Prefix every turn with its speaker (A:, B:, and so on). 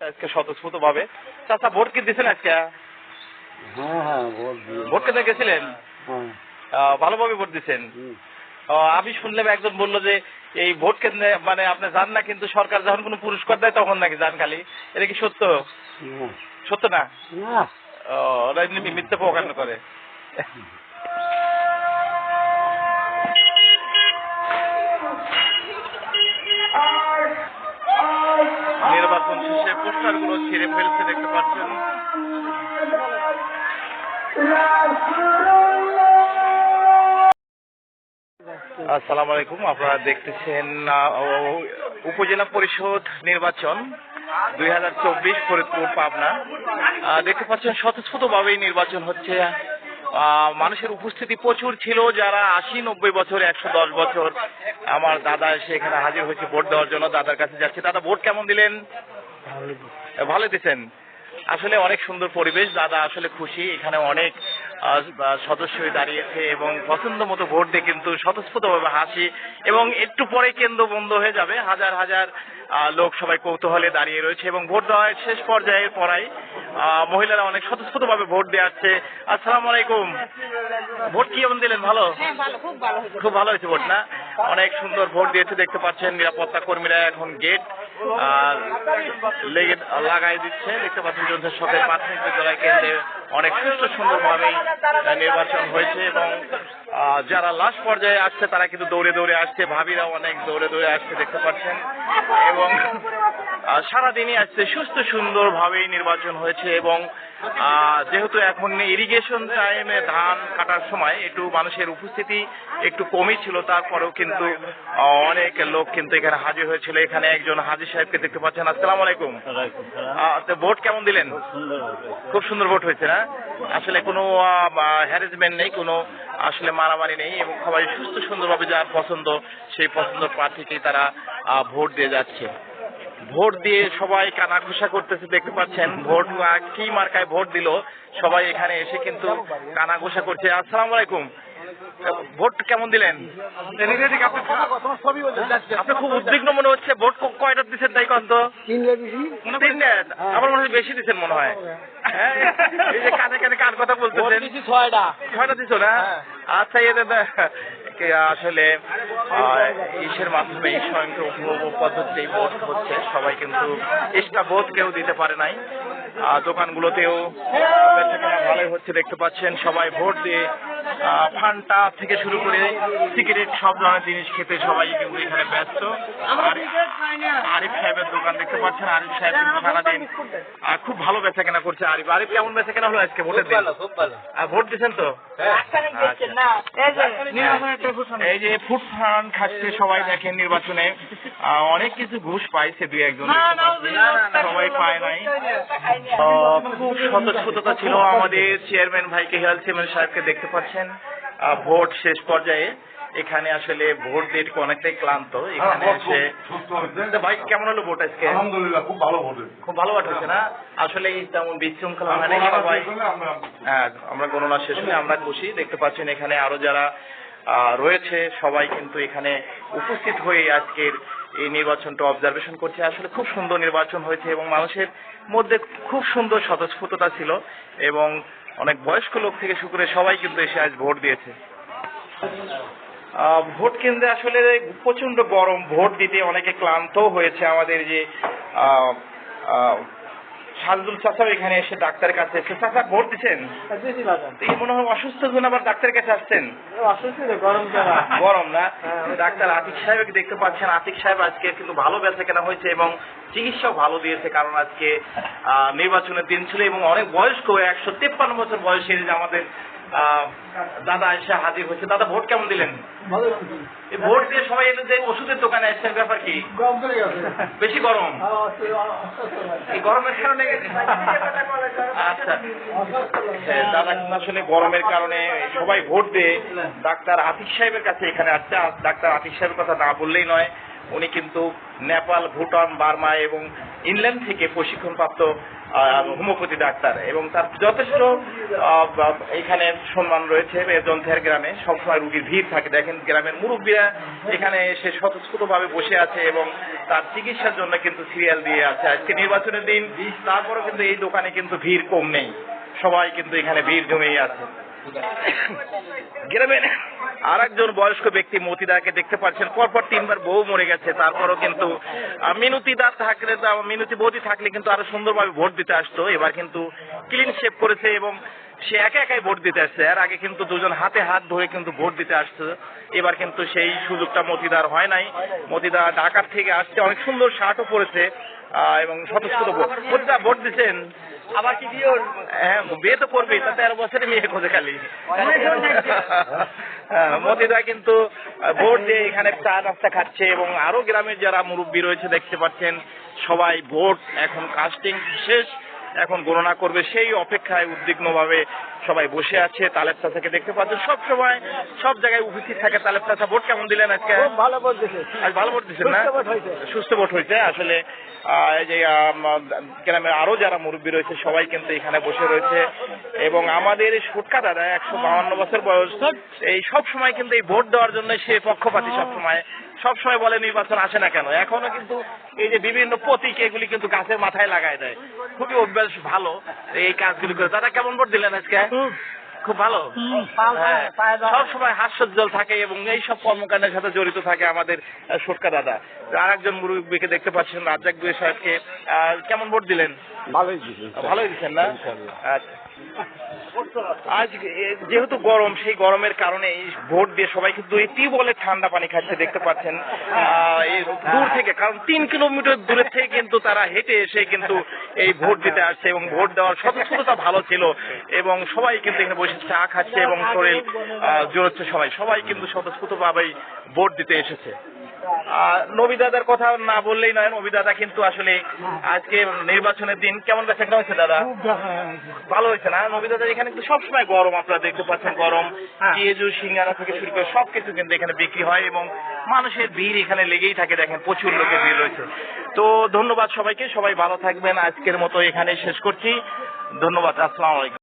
A: আজকে স্বতঃস্ফূর্ত ভাবে চাচা ভোট কি দিয়েছেন আজকে?
B: হ্যাঁ হ্যাঁ ভোট
A: কেন্দ্রে গেছিলেন?
B: হ্যাঁ।
A: ভালোভাবে ভোট দিচ্ছেন আমি শুনলাম একজন বলল যে এই ভোট কেন্দ্রে মানে আপনি যান না কিন্তু সরকার যখন কোনো পুরস্কার দেয় তখন নাকি যান খালি। এটা কি সত্য? সত্য না? ওরা এমনি মিথ্যে প্রকাণ্ড করে। শেষে পোস্টারগুলো ছিঁড়ে ফেলছে, দেখতে পাচ্ছেন। আসসালামু আলাইকুম, আপনারা দেখতেছেন উপজেলা পরিষদ নির্বাচন দুই হাজার চব্বিশ ফরিদপুর, পাবনা। দেখতে পাচ্ছেন স্বতঃস্ফূর্তভাবেই নির্বাচন হচ্ছে। মানুষের উপস্থিতি প্রচুর ছিল, যারা আশি, নব্বই বছর, একশো দশ বছর, আমার দাদা এসে এখানে হাজির হয়েছে ভোট দেওয়ার জন্য, দাদার কাছে যাচ্ছে। দাদা, ভোট কেমন দিলেন? ভালো দিচ্ছেন আসলে অনেক সুন্দর পরিবেশ দাদা আসলে খুশি। এখানে অনেক আহ, দাঁড়িয়েছে এবং পছন্দ মতো ভোট দিয়ে কিন্তু স্বতঃস্ফূর্তভাবে হাসি এবং একটু পরে কেন্দ্র বন্ধ হয়ে যাবে। হাজার হাজার লোক সবাই কৌতূহলে দাঁড়িয়ে রয়েছে এবং ভোট দেওয়ার শেষ পর্যায়ের পরাই মহিলারা অনেক স্বতঃস্ফূর্তভাবে ভোট দেওয়াচ্ছে আসসালামু আলাইকুম। ভোট কি কেমন দিলেন? ভালো?
C: হ্যাঁ খুব ভালো হয়েছে
A: ভোট না? অনেক সুন্দর ভোট দিয়েছে দেখতে পাচ্ছেন নিরাপত্তা কর্মীরা এখন গেট লেগে লাগাই দিচ্ছে, দেখতে পাচ্ছেন যোদ্ধা সরকারি প্রাথমিক বিদ্যালয় কেন্দ্রে অনেক সুস্থ সুন্দরভাবেই নির্বাচন হয়েছে এবং যারা লাস্ট পর্যায়ে আসছে তারা কিন্তু দৌড়ে দৌড়ে আসছে। ভাবিরা অনেক দৌড়ে দৌড়ে আসছে দেখতে পাচ্ছেন। এবং সারাদিনই আসছে। সুস্থ সুন্দরভাবেই নির্বাচন হয়েছে এবং যেহেতু এখন ইরিগেশন টাইমে ধান কাটার সময় একটু মানুষের উপস্থিতি একটু কমই ছিল তারপরেও কিন্তু অনেক লোক কিন্তু এখানে হাজির হয়েছিল। এখানে একজন হাজি সাহেবকে দেখতে পাচ্ছেন। আসসালাম আলাইকুম। ভোট কেমন দিলেন? খুব সুন্দর ভোট হয়েছে। না? আসলে কোনো হ্যারেসমেন্ট নেই কোনো আসলে মারামারি নেই এবং সবাই সুস্থ সুন্দরভাবে যার পছন্দ, সেই পছন্দ প্রার্থীকেই তারা ভোট দিয়ে যাচ্ছে। ভোট দিয়ে সবাই কানাঘুষা করতেছে, দেখতে পাচ্ছেন। ভোট কি মার্কায় ভোট দিল, সবাই এখানে এসে কিন্তু কানাঘুষা করছে। আসসালামু আলাইকুম। ভোট কেমন দিলেন? আপনি খুব উদ্বিগ্ন মনে হচ্ছে ভোট কয়টা দিচ্ছেন তাই কত? আমার মনে হয় বেশি দিচ্ছেন মনে হয়। কানে কানে কার কথা বলতেছেন?
B: ছয়টা
A: দিছো না? আচ্ছা এদের আসলে আহ, ইসের মাধ্যমে স্বয়ংক্রিয় পদ্ধতি ভোট হচ্ছে। সবাই কিন্তু ভোট কেউ দিতে পারে নাই। দোকানগুলোতেও ভালোই হচ্ছে দেখতে পাচ্ছেন সবাই ভোট দিয়ে ফান্টা থেকে শুরু করে সিগারেট সব ধরনের জিনিস খেতে সবাই কিন্তু এখানে ব্যস্ত। আর আরিফ সাহেবের দোকান দেখতে পাচ্ছেন আরিফ সাহেব কিন্তু সারাদিন খুব ভালো বেচা কেনা করছে আরিফ। আরিফ কেমন বেচা কেনা হলো আজকে ভোটের দিন? আর ভোট দিচ্ছেন তো?
C: দেখছেন না এই যে
A: এই যে ফুড ফান্ড খাচ্ছে সবাই দেখেন নির্বাচনে। অনেক কিছু ঘুষ পাইছে দুই একজন। সবাই পায় নাই। খুব স্বতঃস্ফূর্ততা ছিল আমাদের চেয়ারম্যান ভাইকে হেলথ চেয়ারম্যান সাহেবকে দেখতে পাচ্ছেন। আহ, ভোট শেষ পর্যায়ে এখানে আসলে ভোট দিয়ে অনেকটাই ক্লান্ত। এখানে এসে ভাই কেমন হলো ভোট আজকে?
D: আলহামদুলিল্লাহ খুব ভালো ভোট হয়েছে।
A: খুব ভালো ভোট হচ্ছে না? আসলে তেমন বিশৃঙ্খলা হয় নাই সবাই হ্যাঁ আমরা গণনা শেষ হলে আমরা খুশি। দেখতে পাচ্ছেন এখানে আরও যারা রয়েছে সবাই কিন্তু এখানে উপস্থিত হয়ে আজকের এই নির্বাচনটা অবজারভেশন করছে। আসলে খুব সুন্দর নির্বাচন হয়েছে এবং মানুষের মধ্যে খুব সুন্দর স্বতঃস্ফূর্ততা ছিল এবং অনেক বয়স্ক লোক থেকে শুরু করে সবাই কিন্তু এসে আজ ভোট দিয়েছে। ভোট কেন্দ্রে আসলে প্রচণ্ড গরম ভোট দিতে অনেকে ক্লান্ত হয়েছে আমাদের যে সাজদুল চাচাও এখানে এসে ডাক্তারের কাছে এসে চাচা ভোট দিচ্ছেন? এই মনে হয় অসুস্থ জন্য আবার ডাক্তারের কাছে আসছেন?
B: গরম
A: না? ডাক্তার আতিক সাহেব দেখতে পাচ্ছেন। আতিক সাহেব আজকে কিন্তু ভালো বেচা কেনা হয়েছে এবং চিকিৎসাও ভালো দিয়েছে কারণ আজকে আহ, নির্বাচনের দিন ছিল এবং অনেক বয়স্ক একশো তেপ্পান্ন বছর বয়সের যে আমাদের দাদা এসে হাজির হয়েছে। দাদা ভোট কেমন দিলেন? ভোট দিয়ে সবাই এদের যে ওষুধের দোকানে আসছেন ব্যাপার কি? বেশি গরম? এই গরমের কারণে আচ্ছা। হ্যাঁ, দাদা কিন্তু আসলে গরমের কারণে সবাই ভোট দিয়ে। ডাক্তার আতিক সাহেবের কাছে এখানে আসছে। ডাক্তার আতিক সাহেবের কথা না বললেই নয়। উনি কিন্তু নেপাল, ভুটান, বার্মা এবং ইংল্যান্ড থেকে প্রশিক্ষণপ্রাপ্ত হোমিওপ্যাথি ডাক্তার এবং তার যথেষ্ট এখানে সম্মান রয়েছে জন্থের গ্রামে। সবসময় রুগীর ভিড় থাকে। দেখেন গ্রামের মুরব্বীরা এখানে এসে স্বতঃস্ফূর্তভাবে বসে আছে এবং তার চিকিৎসার জন্য কিন্তু সিরিয়াল দিয়ে আছে। আজকে নির্বাচনের দিন, তারপরেও কিন্তু এই দোকানে কিন্তু ভিড় কম নেই। সবাই কিন্তু এখানে ভিড় জমেই আছে। গ্রামের আর একজন বয়স্ক ব্যক্তি মতিদাকে দেখতে পাচ্ছেন। পরপর তিনবার বউ মরে গেছে। তারপরও কিন্তু আহ, মিনতিদার থাকলে মিনতি বৌদি থাকলে কিন্তু আরও সুন্দরভাবে ভোট দিতে আসতো। এবার কিন্তু ক্লিন শেপ করেছে এবং সে একা একাই ভোট দিতে আসছে। এর আগে কিন্তু দুজন হাতে হাত ধরে কিন্তু ভোট দিতে আসছে। এবার কিন্তু সেই সুযোগটা মতিদার হয় নাই। মতিদা ঢাকার থেকে আসছে। অনেক সুন্দর শার্টও পরেছে এবং স্বতঃস্ফূর্ত ভোট। ভোট দিচ্ছেন?
B: আবার কি বিয়ে
A: হ্যাঁ বিয়ে তো করবে তা তেরো বছরে মেয়ে খোঁজে খালি। হ্যাঁ, মতিদা কিন্তু ভোট দিয়ে এখানে চা নাস্তা খাচ্ছে এবং আরও গ্রামের যারা মুরব্বী রয়েছে দেখতে পাচ্ছেন সবাই ভোট এখন কাস্টিং শেষ এখন গণনা করবে। সেই অপেক্ষায় উদ্বিগ্নভাবে সবাই বসে আছে তালেব চাচাকে দেখতে পাচ্ছেন সব সময় সব জায়গায় উপস্থিত থাকে তালেব চাচা ভোট কেমন দিলেন আজকে?
B: ভালো বলতেছে
A: আজ ভালো ভোট না?
B: সুস্থ ভোট হয়েছে।
A: ভোট আসলে যে গ্রামের আরও যারা মুরব্বী রয়েছে, সবাই কিন্তু এখানে বসে রয়েছে। এবং আমাদের সুটকা দাদা একশো বাউন্ন বছর বয়স, এই সব সময় কিন্তু এই ভোট দেওয়ার জন্য সে পক্ষপাতী সব সময়। সব সময় বলে নির্বাচন আসে না কেন? এখনও কিন্তু এই যে বিভিন্ন প্রতীক এগুলি কিন্তু গাছের মাথায় লাগায় দেয়। খুবই অভ্যাস ভালো এই কাজগুলি করে। দাদা, কেমন ভোট দিলেন আজকে? খুব ভালো? হ্যাঁ, সব সময় হাস্যোজ্জ্বল থাকে এবং এই সব কর্মকাণ্ডের সাথে জড়িত থাকে আমাদের সরকার সোটকা দাদা। আর একজন মুরব্বীকে দেখতে পাচ্ছেন রাজ্জাক গুয়ে সাহেবকে। আহ, কেমন ভোট দিলেন?
B: ভালোই দিচ্ছেন
A: ভালোই দিচ্ছেন না? আচ্ছা। আজ যেহেতু গরম, সেই গরমের কারণে ভোট দিয়ে সবাই কিন্তু এই টিউবওয়েলের ঠান্ডা পানি খাচ্ছে, দেখতে পাচ্ছেন। দূর থেকে, কারণ তিন কিলোমিটার দূরে থেকে কিন্তু তারা হেঁটে এসে কিন্তু এই ভোট দিতে আসছে এবং ভোট দেওয়ার স্বতঃস্ফূর্ততা ভালো ছিল এবং সবাই কিন্তু এখানে বসে চা খাচ্ছে এবং শরীর জোরাচ্ছে সবাই। সবাই কিন্তু স্বতঃস্ফূর্তভাবেই ভোট দিতে এসেছে। নবী দাদার কথা না বললেই নয় নবী দাদা কিন্তু আসলে আজকে নির্বাচনের দিন কেমন বেচা হয়েছে দাদা? ভালো হয়েছে। না? নবী দাদা এখানে কিন্তু সবসময় গরম আপনারা দেখতে পাচ্ছেন গরম। পেঁয়াজু সিঙ্গারা থেকে শুরু করে সবকিছু কিন্তু এখানে বিক্রি হয় এবং মানুষের ভিড় এখানে লেগেই থাকে দেখেন প্রচুর লোকের ভিড় রয়েছে। তো ধন্যবাদ সবাইকে সবাই ভালো থাকবেন। আজকের মতো এখানে শেষ করছি। ধন্যবাদ আসসালামু আলাইকুম।